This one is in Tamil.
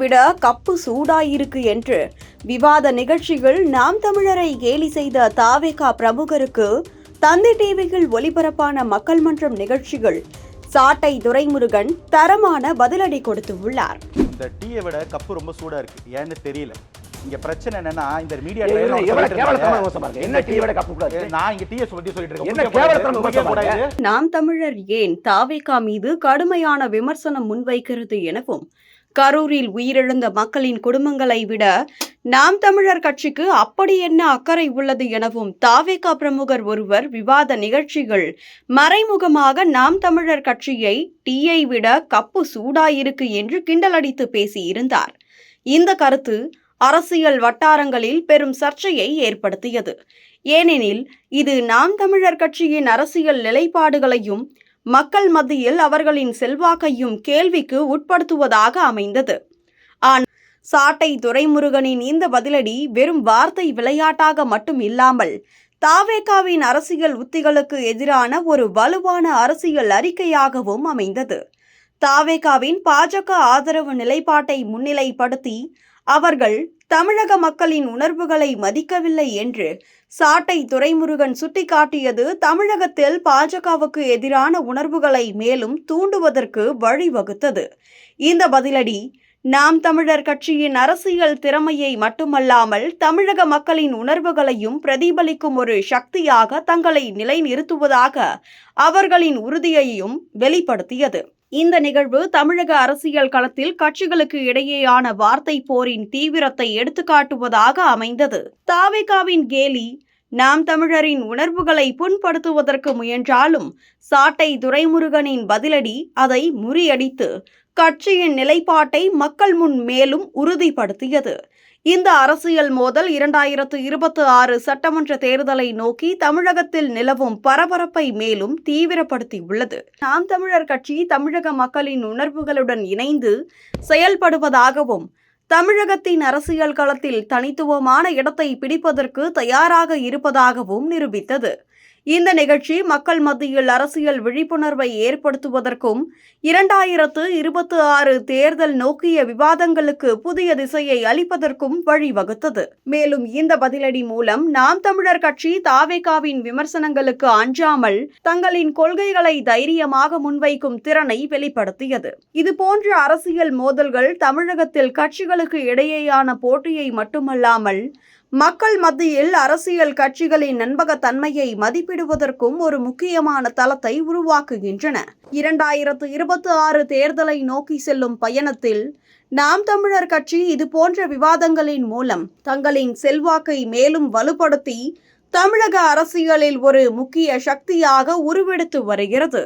விட கப்பு சூடாயிருக்கு என்று விவாத நிகழ்ச்சியில் நாம் தமிழரை கேலி செய்த தாவேகா பிரமுகருக்கு தந்தை டிவியில் ஒளிபரப்பான மக்கள் மன்றம் நிகழ்ச்சிகள் சாட்டை துரைமுருகன் தரமான பதிலடி கொடுத்துள்ளார் இந்த டீயை விட கப்பு ரொம்ப சூடா இருக்கு. ஏன்னு தெரியல. இங்க பிரச்சனை என்னன்னா இந்த மீடியா. நாம் தமிழர் ஏன் தாவேகா மீது கடுமையான விமர்சனம் முன்வைக்கிறது எனவும் கரூரில் உயிரிழந்த மக்களின் குடும்பங்களை விட நாம் தமிழர் கட்சிக்கு அப்படி என்ன அக்கறை உள்ளது எனவும் தாவேகா பிரமுகர் ஒருவர் விவாத நிகழ்ச்சிகள் மறைமுகமாக நாம் தமிழர் கட்சியை டீயை விட கப்பு சூடாயிருக்கு என்று கிண்டலடித்து பேசியிருந்தார். இந்த கருத்து அரசியல் வட்டாரங்களில் பெரும் சர்ச்சையை ஏற்படுத்தியது. ஏனெனில் இது நாம் தமிழர் கட்சியின் அரசியல் நிலைப்பாடுகளையும் மக்கள் மத்தியில் அவர்களின் செல்வாக்கையும் கேள்விக்கு உட்படுத்துவதாக அமைந்தது. ஆனால் சாட்டை துரைமுருகனின் இந்த பதிலடி வெறும் வார்த்தை விளையாட்டாக மட்டும் இல்லாமல் தாவேகாவின் அரசியல் உத்திகளுக்கு எதிரான ஒரு வலுவான அரசியல் அறிக்கையாகவும் அமைந்தது. தாவேகாவின் பாஜக ஆதரவு நிலைப்பாட்டை முன்னிலைப்படுத்தி அவர்கள் தமிழக மக்களின் உணர்வுகளை மதிக்கவில்லை என்று சாட்டை துரைமுருகன் சுட்டிக்காட்டியது தமிழகத்தில் பாஜகவுக்கு எதிரான உணர்வுகளை மேலும் தூண்டுவதற்கு வழிவகுத்தது. இந்த பதிலடி நாம் தமிழர் கட்சியின் அரசியல் திறமையை மட்டுமல்லாமல் தமிழக மக்களின் உணர்வுகளையும் பிரதிபலிக்கும் ஒரு சக்தியாக தங்களை நிலைநிறுத்துவதாக அவர்களின் உறுதியையும் வெளிப்படுத்தியது. இந்த நிகழ்வு தமிழக அரசியல் களத்தில் கட்சிகளுக்கு இடையேயான வார்த்தை போரின் தீவிரத்தை எடுத்துக்காட்டுவதாக அமைந்தது. தாவேகாவின் கேலி நாம் தமிழரின் உணர்வுகளை புண்படுத்துவதற்கு முயன்றாலும் சாட்டை துரைமுருகனின் பதிலடி அதை முறியடித்து கட்சியின் நிலைப்பாட்டை மக்கள் முன் மேலும் உறுதிப்படுத்தியது. இந்த அரசியல் மோதல் இரண்டாயிரத்து இருபத்தி ஆறு சட்டமன்ற தேர்தலை நோக்கி தமிழகத்தில் நிலவும் பரபரப்பை மேலும் தீவிரப்படுத்தியுள்ளது. நாம் தமிழர் கட்சி தமிழக மக்களின் உணர்வுகளுடன் இணைந்து செயல்படுவதாகவும் தமிழகத்தின் அரசியல் களத்தில் தனித்துவமான இடத்தை பிடிப்பதற்கு தயாராக இருப்பதாகவும் நிரூபித்தது. இந்த நிகழ்ச்சி மக்கள் மத்தியில் அரசியல் விழிப்புணர்வை ஏற்படுத்துவதற்கும் இரண்டாயிரத்து இருபத்தி ஆறு தேர்தல் நோக்கிய விவாதங்களுக்கு புதிய திசையை அளிப்பதற்கும் வழிவகுத்தது. மேலும் இந்த பதிலடி மூலம் நாம் தமிழர் கட்சி தாவேகாவின் விமர்சனங்களுக்கு அஞ்சாமல் தங்களின் கொள்கைகளை தைரியமாக முன்வைக்கும் திறனை வெளிப்படுத்தியது. இதுபோன்ற அரசியல் மோதல்கள் தமிழகத்தில் கட்சிகளுக்கு இடையேயான போட்டியை மட்டுமல்லாமல் மக்கள் மத்தியில் அரசியல் கட்சிகளின் நண்பகத்தன்மையை மதிப்பிடுவதற்கும் ஒரு முக்கியமான தளத்தை உருவாக்குகின்றன. இரண்டாயிரத்து இருபத்தி ஆறு தேர்தலை நோக்கி செல்லும் பயணத்தில் நாம் தமிழர் கட்சி இதுபோன்ற விவாதங்களின் மூலம் தங்களின் செல்வாக்கை மேலும் வலுப்படுத்தி தமிழக அரசியலில் ஒரு முக்கிய சக்தியாக உருவெடுத்து வருகிறது.